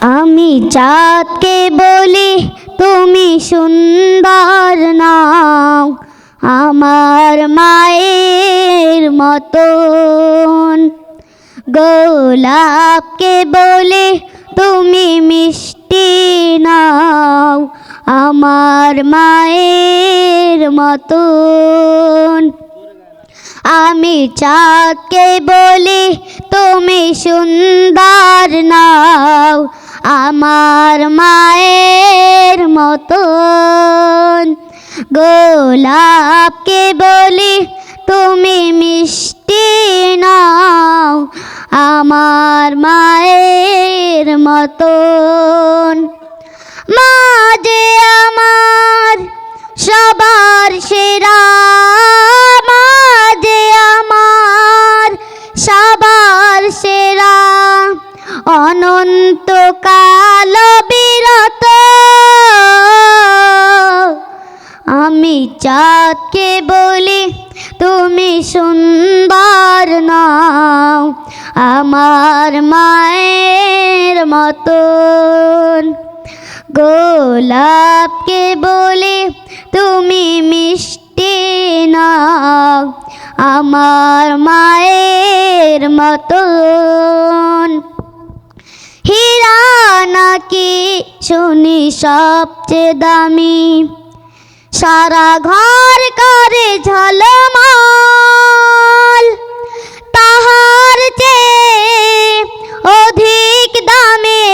আমি চাঁদকে বলি, তুমি সুন্দর নাও, আমার মায়ের মতন। গোলাপকে বলে, তুমি মিষ্টি নাও, আমার মায়ের মতন। আমি চাঁদকে বলি, তুমি সুন্দর নাও আমার মায়ের মতন। গোলাপকে বলি তুমি মিষ্টি নাও, আমার মায়ের মতন। মা যে আমার সবার সেরা অনন্ত কাল বিরত। আমি চাঁদকে বলি, তুমি সুন্দর নাও আমার মায়ের মতন। গোলাপকে বলে, তুমি মিষ্টি নাও আমার মায়ের মতন। নাকি শুনি সবচেয়ে দামি? সারা ঘর করে ঝলমল। তাহার চেয়ে অধিক দামে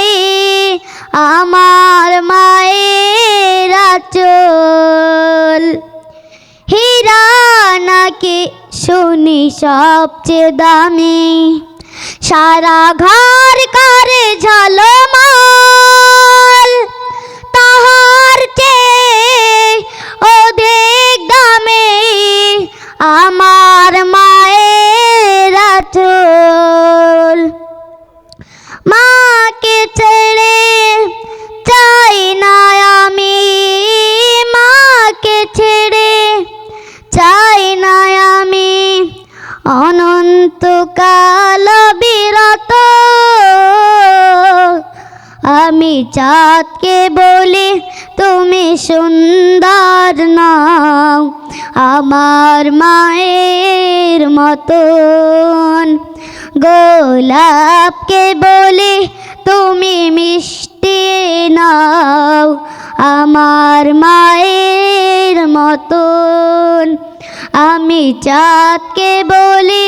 আমার মায়ের আচল। হীরা নাকি শুনি সবচেয়ে দামি? সারা ঘর করে ঝলমল। চাঁদকে বলি, তুমি সুন্দর নাও আমার মায়ের মতন। গোলাপকে বলি, তুমি মিষ্টি নাও আমার মায়ের মতন। আমি চাঁদকে বলি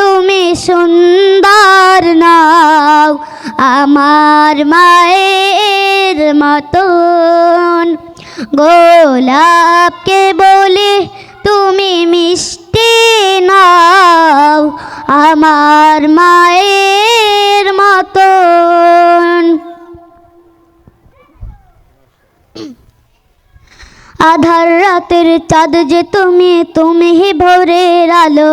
তুমি সুন্দর নাও, আমার মায়ের মতন। গোলাপকে বলে তুমি মিষ্টি নাও, আমার মায়ের মতন। আধার রাতের চাঁদ যে তুমি তুমি ভোরের আলো।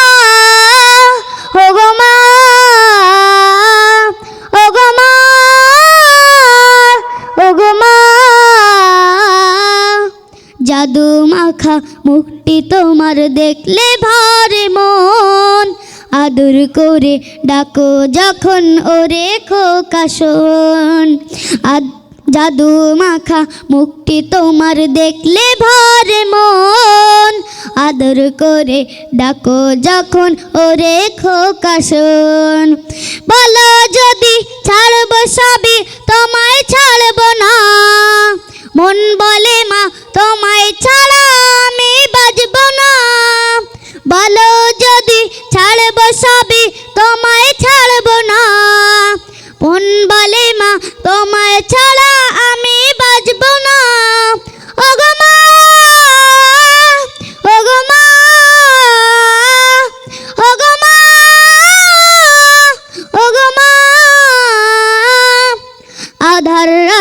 জাদু মাখা মুখটি তোমার দেখলে ভারে মন। আদর করে ডাকো যখন ওরে খোকাশন জাদু মাখা মুখটি তোমার দেখলে ভরে মন। আদর করে ডাকো যখন ওরে খোকাশন বলো যদি ছাড়ব সবই, তোমায় ছাড়ব না। মন বলে মা তোমায়